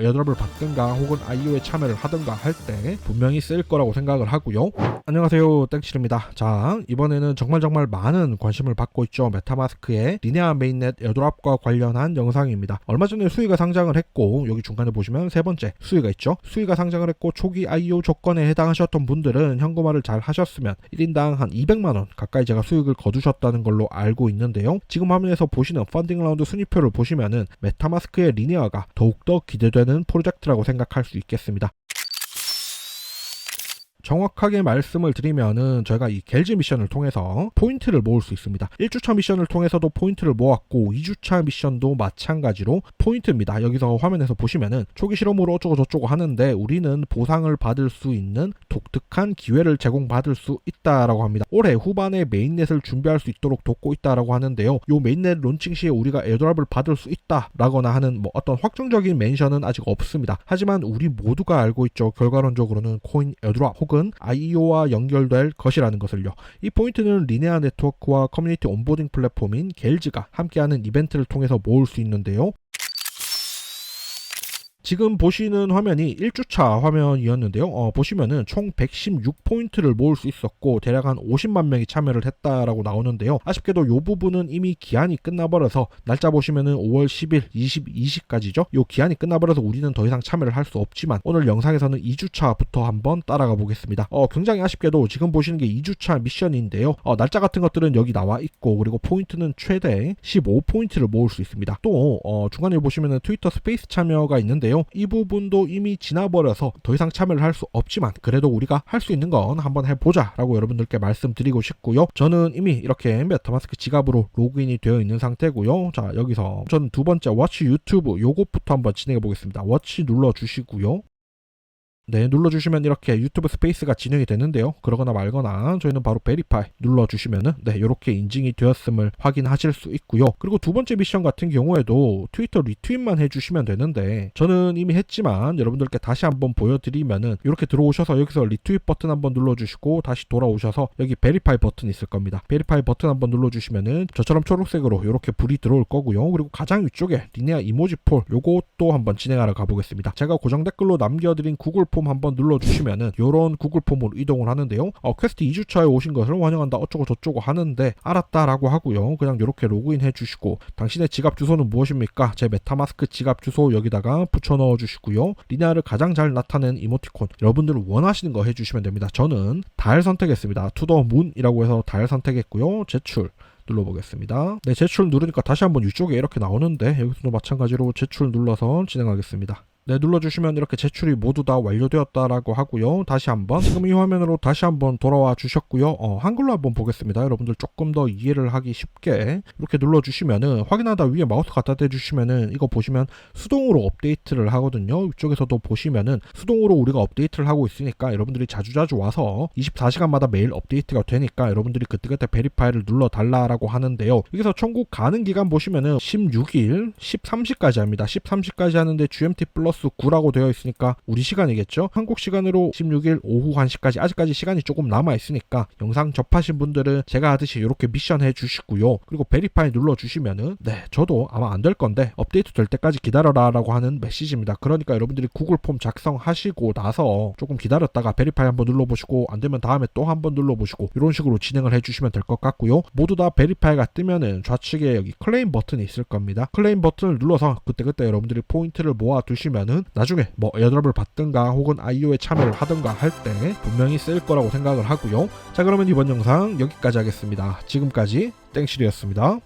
에어드랍을 받든가 혹은 IO에 참여를 하든가 할 때 분명히 쓸 거라고 생각을 하고요. 안녕하세요 땡칠입니다. 자 이번에는 정말 정말 많은 관심을 받고 있죠. 메타마스크의 리네아 메인넷 에어드랍과 관련한 영상입니다. 얼마 전에 수위가 상장을 했고 여기 중간에 보시면 세 번째 수위가 있죠. 수위가 상장을 했고 초기 IO 조건에 해당하셨던 분들은 현금화를 잘 하셨으면 1인당 한 200만 원 가까이 제가 수익을 거두셨다는 걸로 알고 있는데요. 지금 화면에서 보시는 펀딩 라운드 순위표를 보시면은 메타마스크의 리네아가 더욱더 기대되는 프로젝트라고 생각할 수 있겠습니다. 정확하게 말씀을 드리면은 저희가 이 겔즈 미션을 통해서 포인트를 모을 수 있습니다. 1주차 미션을 통해서도 포인트를 모았고 2주차 미션도 마찬가지로 포인트입니다. 여기서 화면에서 보시면은 초기 실험으로 어쩌고 저쩌고 하는데 우리는 보상을 받을 수 있는 독특한 기회를 제공받을 수 있다라고 합니다. 올해 후반에 메인넷을 준비할 수 있도록 돕고 있다라고 하는데요. 요 메인넷 론칭 시에 우리가 에어드랍을 받을 수 있다라거나 하는 뭐 어떤 확정적인 멘션은 아직 없습니다. 하지만 우리 모두가 알고 있죠. 결과론적으로는 코인 에어드랍 혹은 IEO와 연결될 것이라는 것을요. 이 포인트는 리네아 네트워크와 커뮤니티 온보딩 플랫폼인 겔즈가 함께하는 이벤트를 통해서 모을 수 있는데요. 지금 보시는 화면이 1주차 화면이었는데요. 어, 보시면은 총 116포인트를 모을 수 있었고 대략 한 50만 명이 참여를 했다라고 나오는데요. 아쉽게도 이 부분은 이미 기한이 끝나버려서 날짜 보시면은 5월 10일 22시까지죠. 이 기한이 끝나버려서 우리는 더 이상 참여를 할 수 없지만 오늘 영상에서는 2주차부터 한번 따라가 보겠습니다. 어, 굉장히 아쉽게도 지금 보시는 게 2주차 미션인데요. 어, 날짜 같은 것들은 여기 나와 있고 그리고 포인트는 최대 15포인트를 모을 수 있습니다. 또 어, 중간에 보시면은 트위터 스페이스 참여가 있는데요. 이 부분도 이미 지나버려서 더 이상 참여를 할 수 없지만 그래도 우리가 할 수 있는 건 한번 해보자 라고 여러분들께 말씀드리고 싶고요. 저는 이미 이렇게 메타마스크 지갑으로 로그인이 되어 있는 상태고요. 자 여기서 저는 두 번째 워치 유튜브 요것부터 한번 진행해 보겠습니다. 워치 눌러 주시고요. 네, 눌러주시면 이렇게 유튜브 스페이스가 진행이 되는데요. 그러거나 말거나 저희는 바로 베리파이 눌러주시면은 네, 이렇게 인증이 되었음을 확인하실 수 있고요. 그리고 두 번째 미션 같은 경우에도 트위터 리트윗만 해주시면 되는데 저는 이미 했지만 여러분들께 다시 한번 보여드리면은 이렇게 들어오셔서 여기서 리트윗 버튼 한번 눌러주시고 다시 돌아오셔서 여기 베리파이 버튼 있을 겁니다. 베리파이 버튼 한번 눌러주시면은 저처럼 초록색으로 이렇게 불이 들어올 거고요. 그리고 가장 위쪽에 리네아 이모지 폴 요것도 한번 진행하러 가보겠습니다. 제가 고정 댓글로 남겨드린 구글 폼 한번 눌러주시면은 요런 구글 폼으로 이동을 하는데요. 어, 퀘스트 2주차에 오신 것을 환영한다 어쩌고 저쩌고 하는데 알았다라고 하고요. 그냥 요렇게 로그인 해주시고 당신의 지갑 주소는 무엇입니까? 제 메타마스크 지갑 주소 여기다가 붙여 넣어 주시고요. 리네아를 가장 잘 나타내는 이모티콘 여러분들 원하시는 거 해주시면 됩니다. 저는 달 선택했습니다. 투더 문이라고 해서 달 선택했고요. 제출 눌러보겠습니다. 네, 제출 누르니까 다시 한번 이쪽에 이렇게 나오는데 여기서도 마찬가지로 제출 눌러서 진행하겠습니다. 네, 눌러주시면 이렇게 제출이 모두 다 완료되었다라고 하고요. 다시 한번 지금 이 화면으로 다시 한번 돌아와 주셨고요. 어, 한글로 한번 보겠습니다. 여러분들 조금 더 이해를 하기 쉽게 이렇게 눌러주시면은 확인하다 위에 마우스 갖다 대주시면은 이거 보시면 수동으로 업데이트를 하거든요. 이쪽에서도 보시면은 수동으로 우리가 업데이트를 하고 있으니까 여러분들이 자주자주 와서 24시간마다 매일 업데이트가 되니까 여러분들이 그때그때 베리파이를 눌러 달라라고 하는데요. 여기서 천국 가는 기간 보시면은 16일 13시까지 합니다. 13시까지 하는데 GMT 플러스 플러스 9라고 되어 있으니까 우리 시간이겠죠. 한국 시간으로 16일 오후 1시까지 아직까지 시간이 조금 남아 있으니까 영상 접하신 분들은 제가 하듯이 이렇게 미션 해 주시고요. 그리고 베리파이 눌러 주시면은 네, 저도 아마 안 될 건데 업데이트 될 때까지 기다려라라고 하는 메시지입니다. 그러니까 여러분들이 구글 폼 작성하시고 나서 조금 기다렸다가 베리파이 한번 눌러 보시고 안 되면 다음에 또 한번 눌러 보시고 이런 식으로 진행을 해 주시면 될 것 같고요. 모두 다 베리파이가 뜨면은 좌측에 여기 클레임 버튼이 있을 겁니다. 클레임 버튼을 눌러서 그때그때 여러분들이 포인트를 모아 두시 면은 나중에 뭐 에어드랍을 받든가 혹은 IO에 참여를 하든가 할 때 분명히 쓸 거라고 생각을 하고요. 자 그러면 이번 영상 여기까지 하겠습니다. 지금까지 땡실이었습니다.